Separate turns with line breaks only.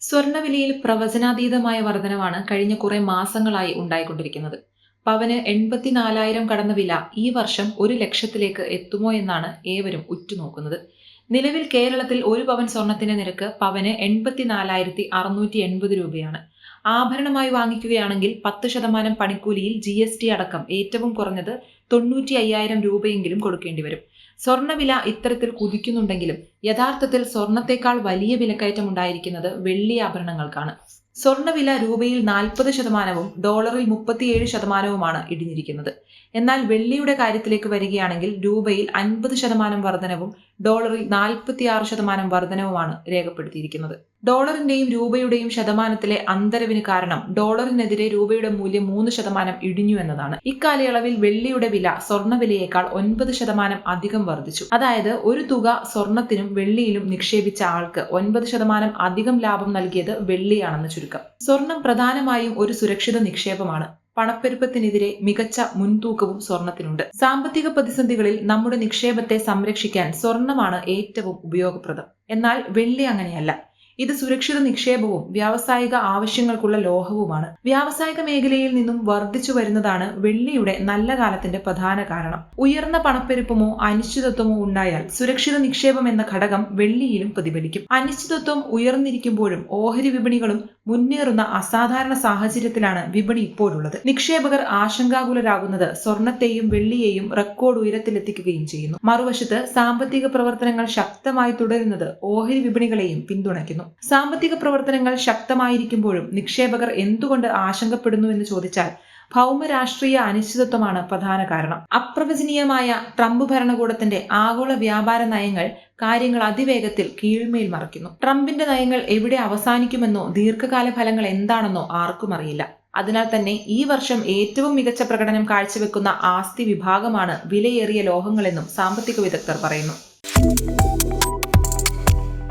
സ്വർണവിലയിൽ പ്രവചനാതീതമായ വർധനവാണ് കഴിഞ്ഞ കുറെ മാസങ്ങളായി ഉണ്ടായിക്കൊണ്ടിരിക്കുന്നത്. പവന് എൺപത്തിനാലായിരം കടന്ന വില ഈ വർഷം ഒരു ലക്ഷത്തിലേക്ക് എത്തുമോ എന്നാണ് ഏവരും ഉറ്റുനോക്കുന്നത്. നിലവിൽ കേരളത്തിൽ ഒരു പവൻ സ്വർണത്തിന്റെ നിരക്ക് പവന് എൺപത്തിനാലായിരത്തി അറുന്നൂറ്റി എൺപത് രൂപയാണ്. ആഭരണമായി വാങ്ങിക്കുകയാണെങ്കിൽ പത്ത് ശതമാനം പണിക്കൂലിയിൽ ജി എസ് ടി അടക്കം ഏറ്റവും കുറഞ്ഞത് തൊണ്ണൂറ്റി അയ്യായിരം രൂപയെങ്കിലും കൊടുക്കേണ്ടി വരും. സ്വർണവില ഇത്തരത്തിൽ കുതിക്കുന്നുണ്ടെങ്കിലും യഥാർത്ഥത്തിൽ സ്വർണത്തേക്കാൾ വലിയ വിലക്കയറ്റം ഉണ്ടായിരിക്കുന്നത് വെള്ളി ആഭരണങ്ങൾക്കാണ്. സ്വർണവില രൂപയിൽ നാൽപ്പത് ശതമാനവും ഡോളറിൽ മുപ്പത്തിയേഴ് ശതമാനവുമാണ് ഇടിഞ്ഞിരിക്കുന്നത്. എന്നാൽ വെള്ളിയുടെ കാര്യത്തിലേക്ക് വരികയാണെങ്കിൽ രൂപയിൽ അൻപത് ശതമാനം വർധനവും ഡോളറിൽ നാൽപ്പത്തിയാറ് ശതമാനം വർധനവുമാണ് രേഖപ്പെടുത്തിയിരിക്കുന്നത്. ഡോളറിന്റെയും രൂപയുടെയും ശതമാനത്തിലെ അന്തരവിന് കാരണം ഡോളറിനെതിരെ രൂപയുടെ മൂല്യം മൂന്ന് ശതമാനം ഇടിഞ്ഞു എന്നതാണ്. ഇക്കാലയളവിൽ വെള്ളിയുടെ വില സ്വർണവിലയേക്കാൾ ഒൻപത് ശതമാനം അധികം വർദ്ധിച്ചു അതായത് ഒരു തുക സ്വർണത്തിനും വെള്ളിയിലും നിക്ഷേപിച്ച ആൾക്ക് ഒൻപത് ശതമാനം അധികം ലാഭം നൽകിയത് വെള്ളിയാണെന്ന് ചുരുക്കം. സ്വർണം പ്രധാനമായും ഒരു സുരക്ഷിത നിക്ഷേപമാണ്. പണപ്പെരുപ്പത്തിനെതിരെ മികച്ച മുൻതൂക്കവും സ്വർണത്തിനുണ്ട് സാമ്പത്തിക പ്രതിസന്ധികളിൽ നമ്മുടെ നിക്ഷേപത്തെ സംരക്ഷിക്കാൻ സ്വർണമാണ് ഏറ്റവും ഉപയോഗപ്രദം. എന്നാൽ വെള്ളി അങ്ങനെയല്ല. ഇത് സുരക്ഷിത നിക്ഷേപവും വ്യാവസായിക ആവശ്യങ്ങൾക്കുള്ള ലോഹവുമാണ്. വ്യാവസായിക മേഖലയിൽ നിന്നും വർദ്ധിച്ചു വരുന്നതാണ് വെള്ളിയുടെ നല്ല കാലത്തിന്റെ പ്രധാന കാരണം. ഉയർന്ന പണപ്പെരുപ്പമോ അനിശ്ചിതത്വമോ ഉണ്ടായാൽ സുരക്ഷിത നിക്ഷേപം എന്ന ഘടകം വെള്ളിയിലും പ്രതിഫലിക്കും. അനിശ്ചിതത്വം ഉയർന്നിരിക്കുമ്പോഴും ഓഹരി വിപണികളും മുന്നേറുന്ന അസാധാരണ സാഹചര്യത്തിലാണ് വിപണി ഇപ്പോഴുള്ളത്. നിക്ഷേപകർ ആശങ്കാകുലരാകുന്നത് സ്വർണത്തെയും വെള്ളിയെയും റെക്കോർഡ് ഉയരത്തിലെത്തിക്കുകയും ചെയ്യുന്നു. മറുവശത്ത് സാമ്പത്തിക പ്രവർത്തനങ്ങൾ ശക്തമായി തുടരുന്നത് ഓഹരി വിപണികളെയും പിന്തുണയ്ക്കുന്നു. സാമ്പത്തിക പ്രവർത്തനങ്ങൾ ശക്തമായിരിക്കുമ്പോഴും നിക്ഷേപകർ എന്തുകൊണ്ട് ആശങ്കപ്പെടുന്നു എന്ന് ചോദിച്ചാൽ ഭൗമരാഷ്ട്രീയ അനിശ്ചിതത്വമാണ് പ്രധാന കാരണം. അപ്രവചനീയമായ ട്രംപ് ഭരണകൂടത്തിന്റെ ആഗോള വ്യാപാര നയങ്ങൾ കാര്യങ്ങൾ അതിവേഗത്തിൽ കീഴ്മേൽ മറിക്കുന്നു. ട്രംപിന്റെ നയങ്ങൾ എവിടെ അവസാനിക്കുമെന്നോ ദീർഘകാല ഫലങ്ങൾ എന്താണെന്നോ ആർക്കും അറിയില്ല. അതിനാൽ തന്നെ ഈ വർഷം ഏറ്റവും മികച്ച പ്രകടനം കാഴ്ചവെക്കുന്ന ആസ്തി വിഭാഗമാണ് വിലയേറിയ ലോഹങ്ങളെന്നും സാമ്പത്തിക വിദഗ്ധർ പറയുന്നു.